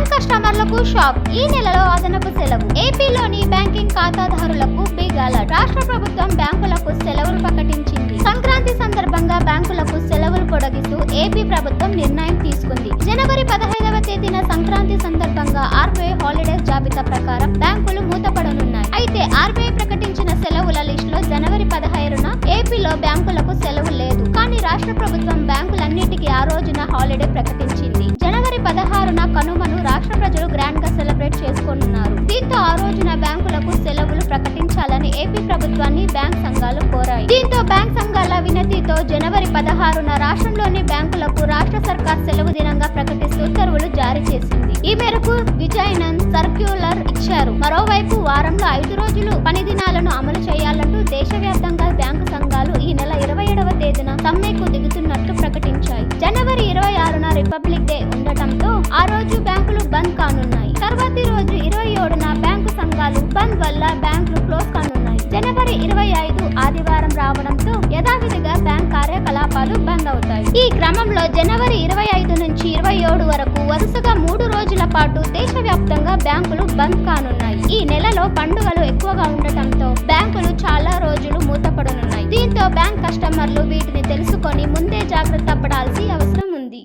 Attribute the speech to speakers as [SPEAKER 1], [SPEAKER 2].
[SPEAKER 1] Bank కస్టమర్లకు shock ఈ నెలలో అదనపు సెలవు. ఏపీలోని బ్యాంకింగ్ ఖాతాదారులకు బిగ్ అలర్ట్. రాష్ట్ర ప్రభుత్వం బ్యాంకులకు సెలవులు ప్రకటించింది. సంక్రాంతి సందర్భంగా బ్యాంకులకు సెలవులు పొడిగిస్తూ ఏపీ ప్రభుత్వం నిర్ణయం తీసుకుంది. జనవరి పదహైదవ తేదీన సంక్రాంతి సందర్భంగా ఆర్బీఐ హాలిడేస్ జాబితా ప్రకారం బ్యాంకులు మూతపడనున్నాయి. అయితే ఆర్బీఐ ప్రకటించిన సెలవుల లిస్టులో జనవరి పదహైదున ఏపీలో బ్యాంకులకు సెలవు లేదు. కానీ రాష్ట్ర ప్రభుత్వం బ్యాంకులన్నిటికీ ఆ రోజున హాలిడే ప్రకటించింది. పదహారున కనుమను రాష్ట్ర ప్రజలు గ్రాండ్గా సెలబ్రేట్ చేసుకోనున్నారు. దీంతో ఆ రోజున బ్యాంకులకు సెలవులు ప్రకటించాలని ఏపీ ప్రభుత్వాన్ని బ్యాంక్ సంఘాలు కోరాయి. దీంతో బ్యాంక్ సంఘాల వినతితో జనవరి పదహారున రాష్ట్రంలోని బ్యాంకులకు రాష్ట్ర సర్కార్ సెలవు దినంగా ప్రకటిస్తూ ఉత్తర్వులు జారీ చేసింది. ఈ మేరకు విజయనన్ సర్క్యులర్ ఇచ్చారు. మరోవైపు వారంలో ఐదు రోజులు పని దినాలను అమలు చేయాలంటూ దేశవ్యాప్తంగా బ్యాంకు సంఘాలు ఈ నెల ఇరవై ఏడవ తేదీన సమ్మెకు దిగుతున్నట్లు ప్రకటించాయి. జనవరి ఇరవై ఆరున రిపబ్లిక్ డే ఉండటంతో ఆ రోజు బ్యాంకులు బంద్ కానున్నాయి. తర్వాతి రోజు ఇరవై ఏడున బ్యాంకు సంఘాలు బంద్ వల్ల బ్యాంకులు క్లోజ్ కానున్నాయి. జనవరి ఇరవై ఐదు ఆదివారం రావడంతో యథావిధిగా బ్యాంక్ కార్యకలాపాలు బంద్ అవుతాయి. ఈ క్రమంలో జనవరి ఇరవై ఐదు నుంచి ఇరవై ఏడు వరకు వరుసగా మూడు రోజుల పాటు దేశవ్యాప్తంగా బ్యాంకులు బంద్ కానున్నాయి. ఈ నెలలో పండుగలు ఎక్కువగా ఉండటంతో బ్యాంకులు చాలా రోజులు మూతపడనున్నాయి. దీంతో బ్యాంక్ కస్టమర్లు వీటిని తెలుసుకొని ముందే జాగ్రత్త పడాల్సి